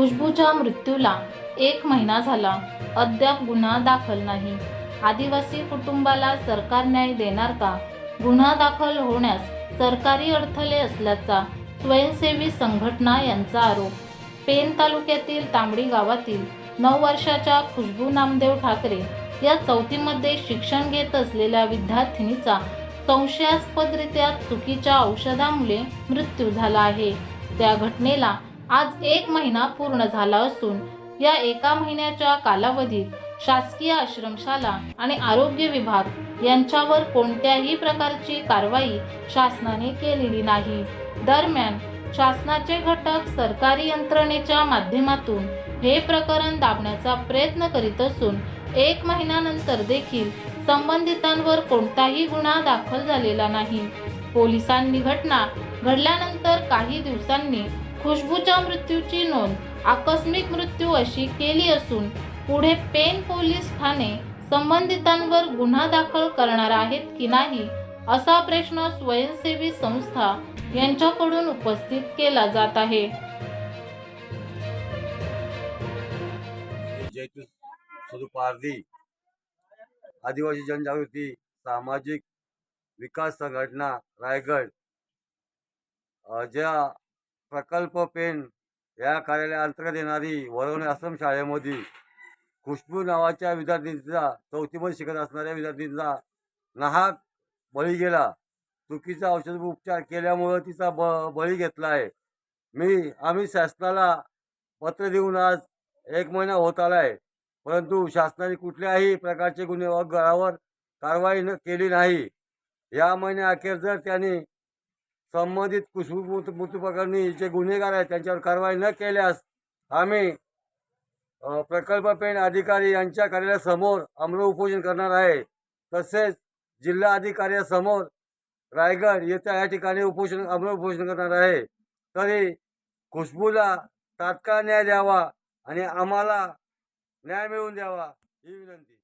खुशबूच्या मृत्यूला एक महिना झाला. अद्याप गुन्हा दाखल नाही. आदिवासी कुटुंबाला सरकार न्याय देणार का? गुन्हा दाखल होण्यास सरकारी अडथळे असल्याचा स्वयंसेवी संघटना यांचा आरोप. पेन तालुक्यातील तांबडी गावातील नऊ वर्षाच्या खुशबू नामदेव ठाकरे या चौथीमध्ये शिक्षण घेत असलेल्या विद्यार्थिनीचा संशयास्पदरित्या चुकीच्या औषधामुळे मृत्यू झाला आहे. त्या घटनेला आज एक महिना पूर्ण झाला असून या एका महिन्याच्या कालावधीत शासकीय आश्रमशाला आणि आरोग्य विभाग यांच्यावर कोणत्याही प्रकारची कारवाई शासनाने केलेली नाही. दरम्यान शासनाचे घटक सरकारी यंत्रणेच्या माध्यमातून हे प्रकरण दाबण्याचा प्रयत्न करीत असून एक महिन्यानंतर देखील संबंधितांवर कोणताही गुन्हा दाखल झालेला नाही. पोलिसांनी घटना घडल्यानंतर काही दिवसांनी खुशबूच्या मृत्यूची नोंद आकस्मिक मृत्यू अशी केली असून पुढे पेन पोलीस ठाणे संबंधितांवर गुन्हा दाखल करणार आहेत की नाही असा प्रश्न स्वयंसेवी संस्था यांच्याकडून उपस्थित केला जात आहे. आदिवासी जनजागृती सामाजिक विकास संघटना रायगड ज्या प्रकल्प पेन या कार्यालयाअंतर्गत येणारी वरवणे आश्रम शाळेमध्ये खुशबू नावाच्या विद्यार्थींचा चौथीमध्ये शिकत असणाऱ्या विद्यार्थींचा नाहक बळी गेला. चुकीचा औषध उपचार केल्यामुळं तिचा ब बळी घेतला आहे मी आम्ही शासनाला पत्र देऊन आज एक महिना होत आला आहे परंतु शासनाने कुठल्याही प्रकारचे गुन्हेगारावर कारवाई न केली नाही. या महिन्याअखेर जर त्यांनी संबंधित कुसुमृत मृत्यूप्रकरणी जे गुन्हेगार आहेत त्यांच्यावर कारवाई न केल्यास आम्ही प्रकल्पपेण प्रकल्प अधिकारी यांच्या कार्यालयासमोर आमरण उपोषण करणार आहे. तसेच जिल्हा अधिकाऱ्यासमोर रायगड येत्या या ठिकाणी उपोषण आमरण उपोषण करणार आहे. तरी खुशबूला तात्काळ न्याय द्यावा आणि आम्हाला न्याय मिळवून द्यावा ही विनंती.